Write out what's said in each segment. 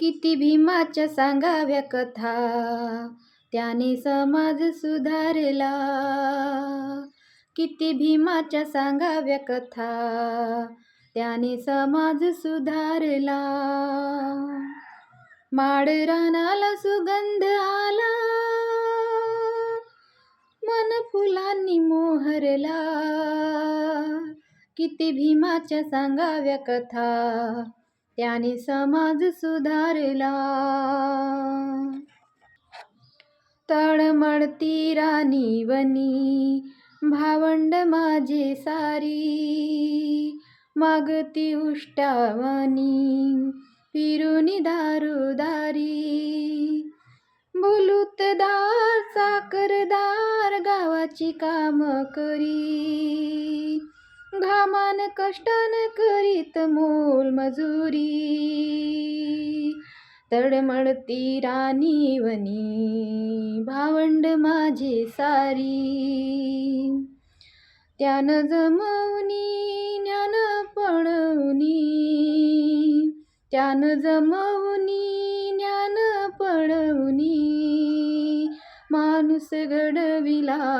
किती भीमाच्या सांगाव्या कथा. त्याने समाज सुधारला. किती भीमाच्या सांगाव्या कथा. त्याने समाज सुधारला. माडरानाला सुगंध आला. मन फुलांनी मोहरला. किती भीमाच्या सांगाव्या कथा. त्याने समाज सुधारला. तळमळती राणी वनी भावंड माझे सारी. मागती उष्टावनी फिरुनी दारोदारी बुलुतदार साकरदार गावाची काम करी. घामान कष्टान करीत मोल मजुरी. तडमडती राणी वनी भावंड माझे सारी. त्यानं जमवनी ज्ञान पळवनी. त्यानं जमवनी ज्ञान पळवनी. माणूस घडविला.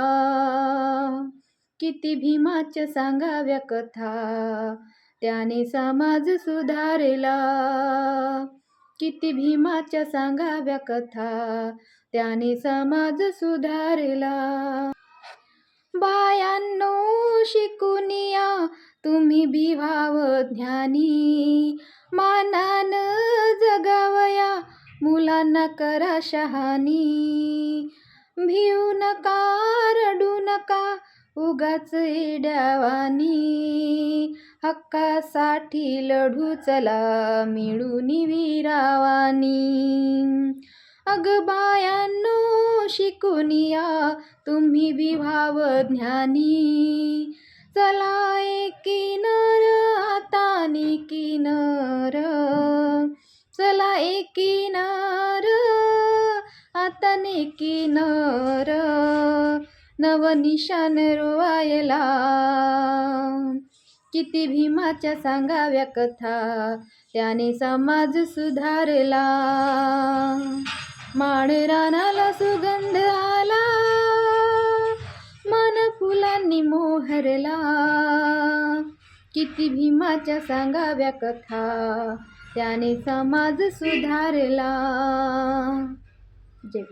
किती भीमाच्या सांगाव्या कथा. त्याने समाज सुधारला. किती भीमाच्या सांगाव्या कथा. त्याने समाज सुधारला. बायांनो शिकुनिया तुम्ही भिवाव ज्ञानी. मानान जगावया मुलांना करा शहानी. भिऊ नका रडू नका. उगाच इड्यावानी हक्कासाठी लढू चला मिळून वीरावानी. अग बायांनो शिकून या तुम्ही विभाव ज्ञानी. चला एकी नर आता किनर. चला एकी नर किनर. नव नवनिशान रोवायला. किती भीमाच्या सांगाव्या कथा त्याने समाज सुधारला. माळरानाला सुगंध आला. मन फुलांनी मोहरला. किती भीमाच्या सांगाव्या कथा त्याने समाज सुधारला. जय